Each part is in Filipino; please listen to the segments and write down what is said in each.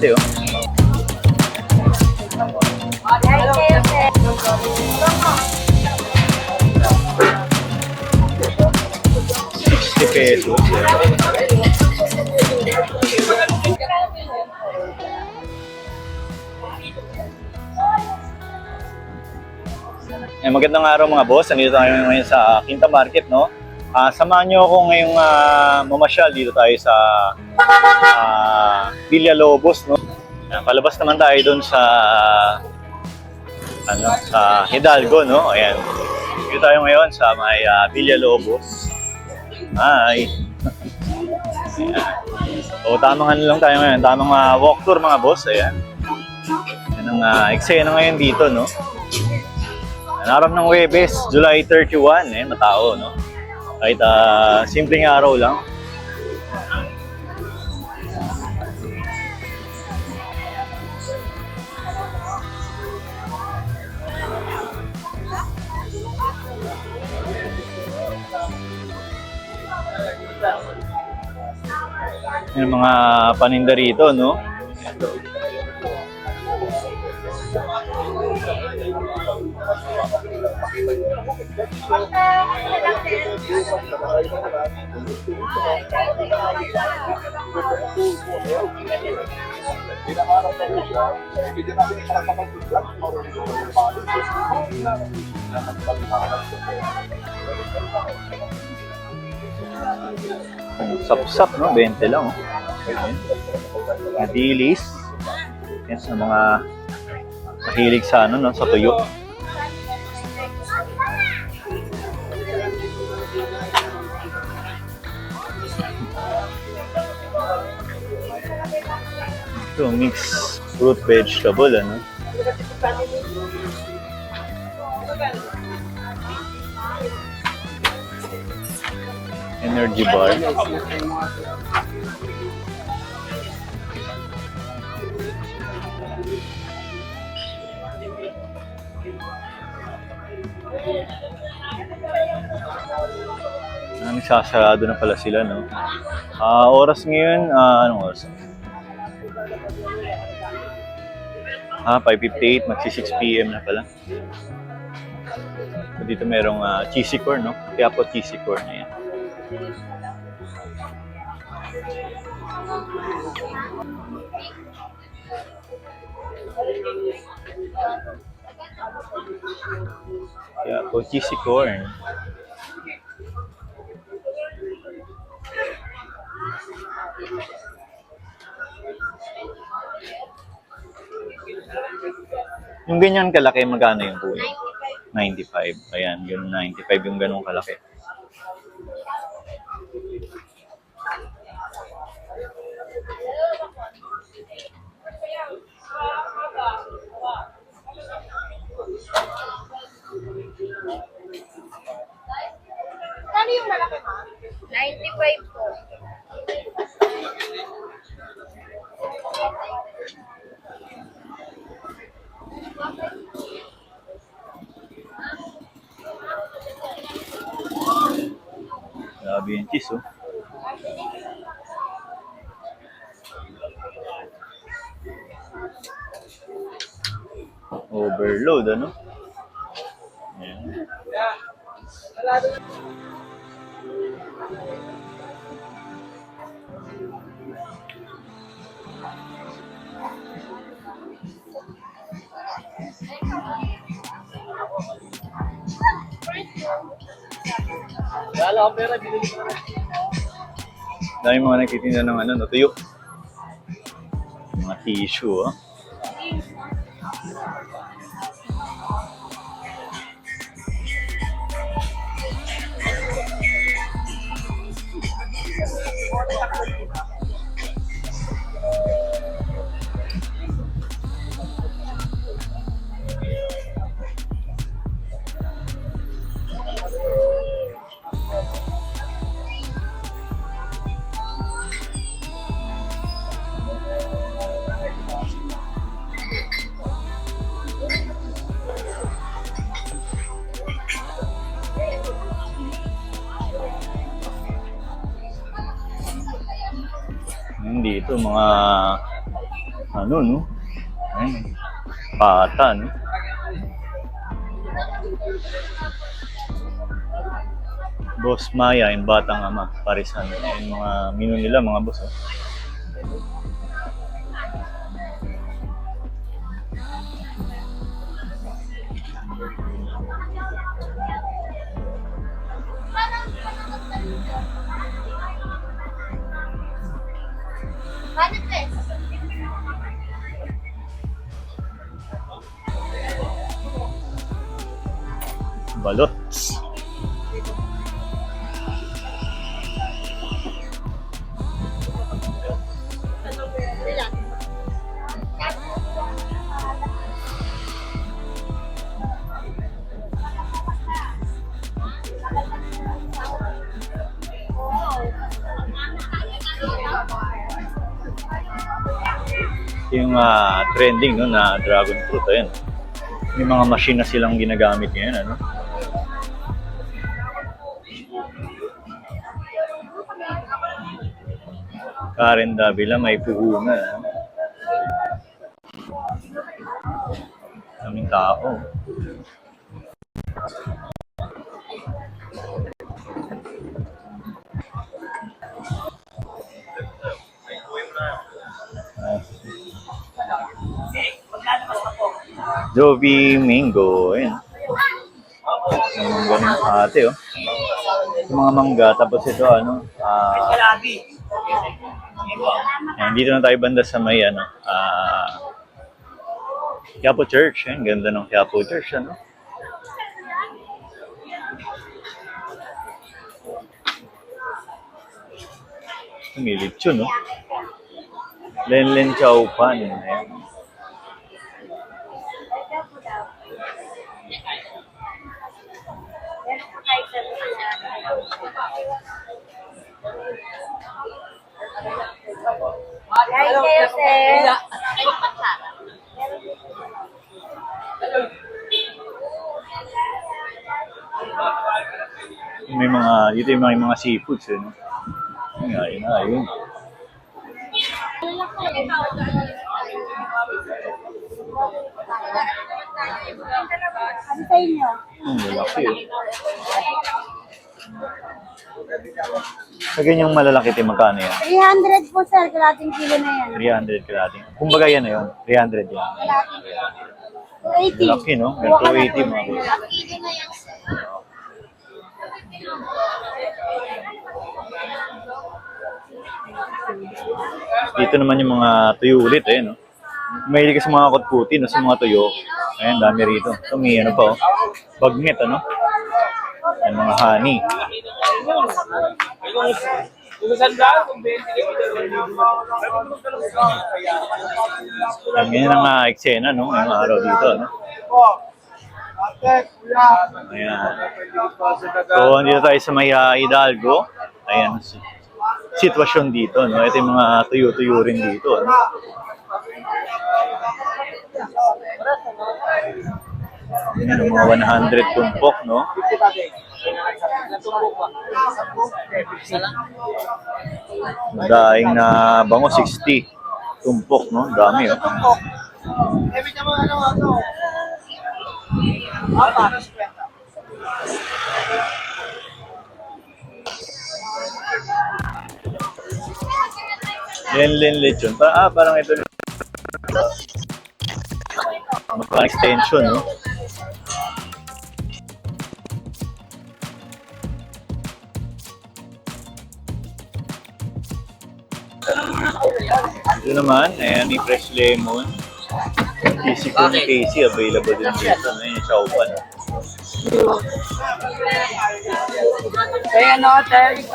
ate, oh. Sixty pesos. Eh, magandang araw mga boss. Nandito tayo ngayon sa Quinta Market, no? Ah, samahan niyo ako ngayong ah, mamasyal dito tayo sa ah, Villa Lobos, no? Ayan, palabas naman tayo doon sa ano, sa Hidalgo, no? Ayan. Dito tayo ngayon sa may ah, Villa Lobos. Hi. Ayan. O, tamang ano lang tayo ngayon. Tamang ah, walk tour mga boss. Ayan. Yan ang uh, eksena ngayon dito, no? Narap ng Webes, July 31, eh, matao, no? Kahit ah, simpleng araw lang. Yung mga paninda rito, no? Sap-sap, no? 20 lang, oh. Ayan. Mga dilis. Yan sa mga mahilig sa ano, no? Sa tuyo. Ito, mixed fruit vegetable, ano? Energy bar. Nagsasarado na pala sila, no? Ah, oras ngayon, ah, anong oras? Ah, 5.58, magsi 6 p.m. na pala. So, dito merong ah, cheesy corn, no? Kaya po cheesy corn na yan. Kaya po cheesy corn. Yung ganyan kalaki, magkano yung kuya? 95. Ayan, yun 95 yung ganong kalaki. Kano yung malaki ma? 95 po. Grabe yung cheese, oh. Overload, ano? Ayan. Dami mga nagtitinda ng ano, no, tuyo. Mga tissue, oh. Ano, no? Ayun. Bata, no? Boss Maya and Batang Ama. Parisan. Yung mga menu nila, mga boss. Oh. Paano? Balot. Yung ah, trending no, na dragon fruit. Ayan. May mga machine na silang ginagamit ngayon. Ano? Karen Davila may puhunan. Ano? Daming tao. Jovi Mingo. Ayan. Yung ganun ate, oh. Yung mga mangga, tapos ito, ano, ah, dito na tayo banda sa may ano, ah Quiapo Church. Ayan, ganda ng Quiapo Church, ano. Tumilip yun, no? Lenlen Chow Pan. Ayan. Ay, kayo, sir. May mga, dito yung mga, mga seafoods, eh, no? Ayun, ayun, ayun. Ano sa inyo? Hmm, malaki, oh. Sa ganyang malalaki, te, magkano yan? 300 po, sir. Kalating kilo na yan. 300 kalating. Kumbaga yan na yun. 300 yan. Kalating. 280. Malaki, no? Yan, 280 mga boss. Kilo na yan, sir. Dito naman yung mga tuyo ulit, eh, no? Mahilig ka sa mga kutkuti, no? Sa mga tuyo. Ayan, dami rito. Ito, may ano pa, oh. Bagnet, ano? Yung mga honey. Yan, ganyan ang uh, eksena, no? Yung araw dito, no? Ayan. So, andito tayo sa may ah, Hidalgo. Ayan, si- sitwasyon dito, no? Ito yung mga tuyo-tuyo rin dito, ano? Ayan, mga 100 tumpok, no? Daing na bango 60 tumpok, no? Dami, oh. Lenlen lechon. Ah, parang ito. Parang extension, no? Ito naman, ayan, may fresh lemon. Casey kung Casey, available din dito. Ano yung chowpan. Kaya no, tayo.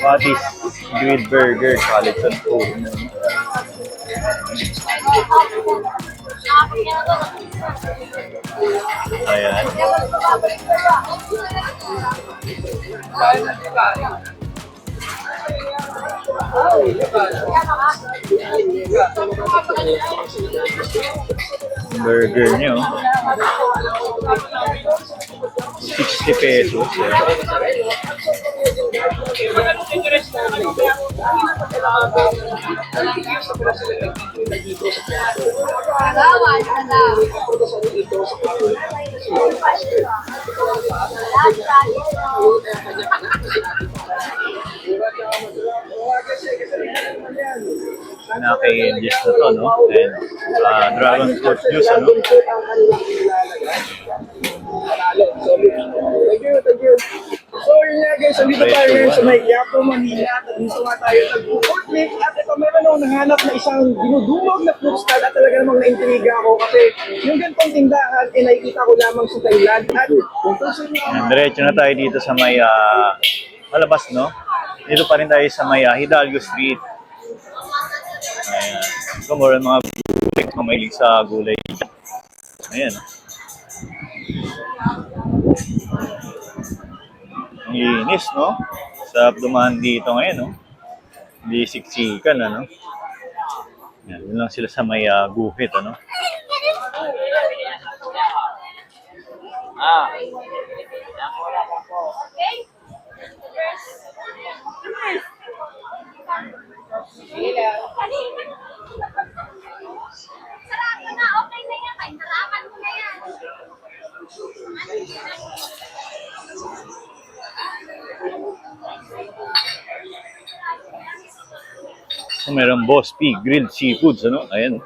What is grilled burger, college and food. Ayan. Burger nyo. 60 pesos. Agawan na lang. Pinaka-dish na to, no? And, uh, dragon fruit juice, ano? Thank you, thank you. So yun nga guys, andito tayo ngayon sa may Quiapo, Manila. At dito nga tayo nag-food trip. At ito meron akong nahanap na isang dinudumog na food stall at talaga namang naintriga ako kasi yung ganitong tindahan ay nakikita ko lamang sa Thailand. At kung gusto nyo diretso na tayo dito sa may ah, palabas, no? Dito pa rin tayo sa may ah, Hidalgo Street. Ayan. Ito more mga gulay, mga mahilig sa gulay. Ayan. Linis, no? Sa dumaan dito ngayon, no? Hindi siksikan, ano? Ayan, yun lang sila sa may ah, guhit, ano? Na, okay na yan. So, meron Boss P Grilled Seafoods, ano? Ayan.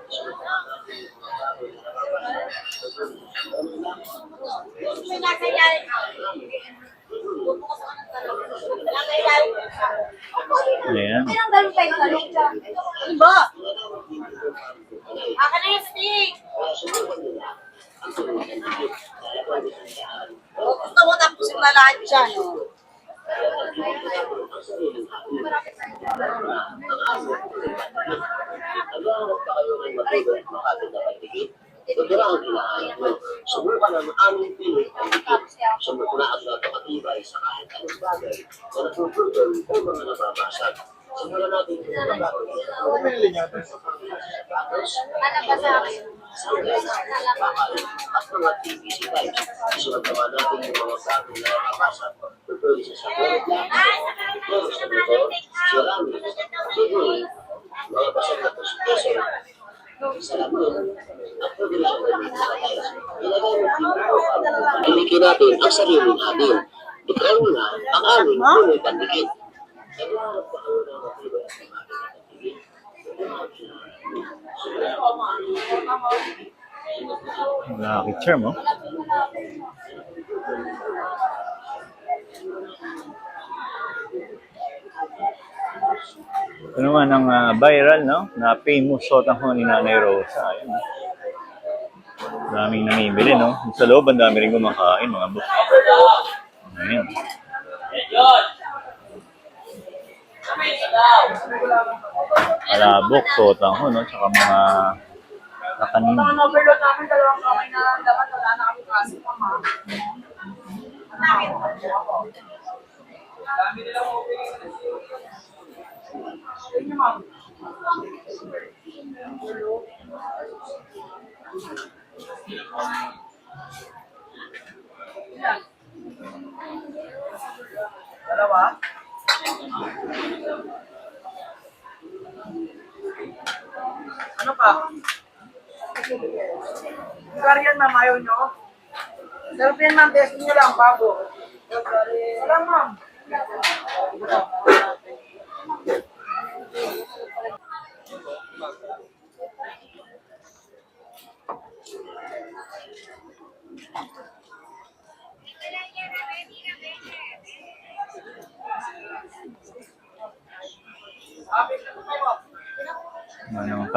Ayan. Akin na yung stick. Gusto mo tapusin na lahat dyan. Ito ang kailangan mo. Subukan ang aming pilit ang dikit sa mula at nakakatibay sa kahit anong bagay na natutulog o mga nababasag. Simulan natin yung mga bagay. Alam ba sa akin? At mga TVC types. Susunod naman natin yung mga bagay na nababasag. Tutuloy sa sagot. Pero sa dito, sirami, tuloy, mga basag na na pinto. Ilikin natin ang sarili natin. Ikaw na ang aming punay pandikit. Lucky charm, oh. Ito naman ang ah, viral, no? Na famous sotanghon ni Nanay Rosa. Ayun. Daming namimili, no? Sa loob, ang dami rin kumakain, mga boss. Ayan. Palabok, sotanghon, no? Tsaka mga kakanin. Ang overload namin dalawang kamay na dapat wala na kami kasi pa ma. Dalawa? Ano pa? Bulgarian ma'am, ayaw nyo? Sarap yan ma'am, testing nyo lang bago. Wala ma'am. Anong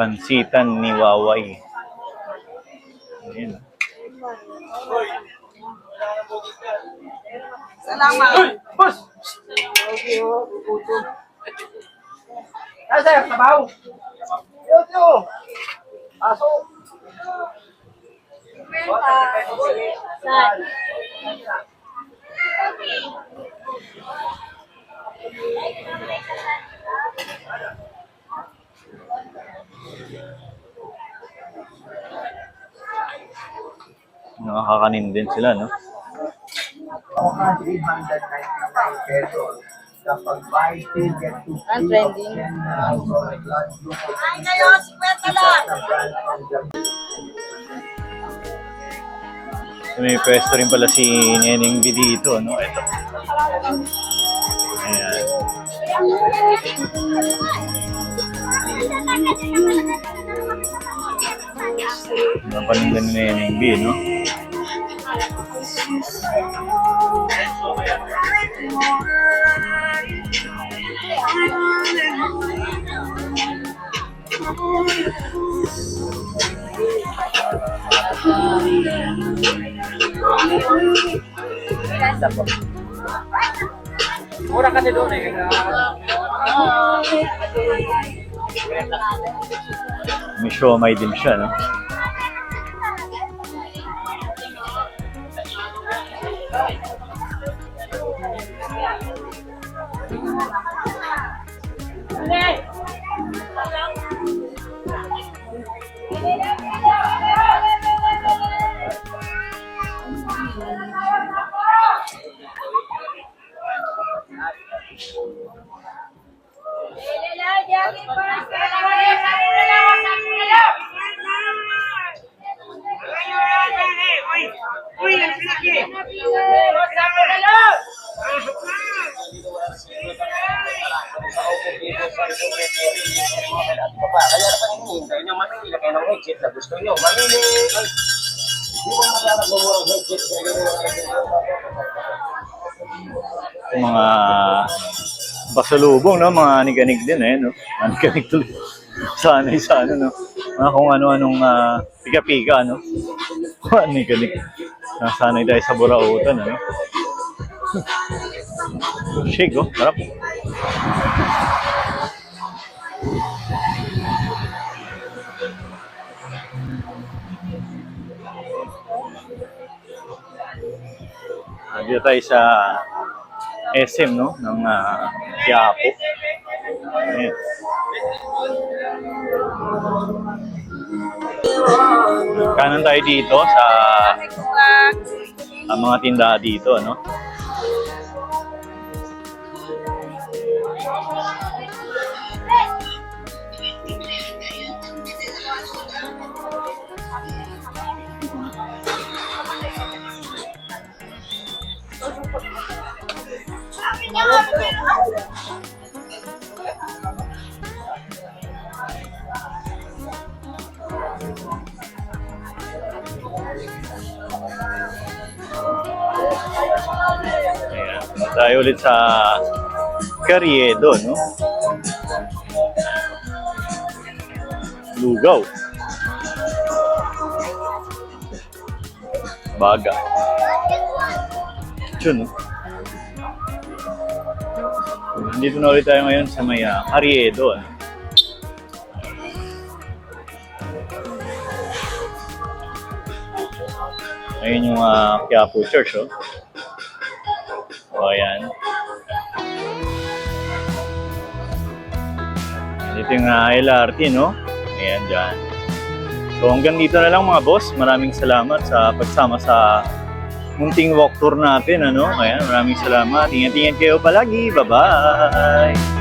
pansitan ni Waway. Ayan. Salamat. Boss! Ay, sir, sabaw. Yo, yo. Aso. Saan? Nakakanin din sila, no? Oka 399 pesos. Kapag buy still get to Ah, trending. Ay, kayo, 50 lang! So, may pwesto rin pala si Neneng B dito, no? Ito. Ayan. Ang paninda ni Neneng B, no? Mura kasi doon eh. May siomay din siya, no? Kaya headset na gusto nyo. Mamili! Ay, murang headset? Yung mga pasalubong, no? Mga niganig din, eh, no? Mga niganig tuloy. Sanay sa ano, no? Mga kung ano-anong ah, pika-pika, no? Mga niganig. Nasanay tayo sa burautan, ano? Shake, oh. Sarap. Dito tayo sa SM, no? Ng uh, Quiapo. Ayan. Kanan tayo dito sa, sa mga tindahan dito, no? Ayan. Tayo ulit sa Carriedo, no? Lugaw. Baga. Yun, no? Nandito na ulit tayo ngayon sa may uh, Carriedo, ano? Ayun yung uh, Quiapo Church, oh. O, ayan. Dito yung uh, LRT, no? Ayan, dyan. So, hanggang dito na lang mga boss. Maraming salamat sa pagsama sa munting walk tour natin, ano? Ayan, maraming salamat. Ingat-ingat kayo palagi. Bye-bye!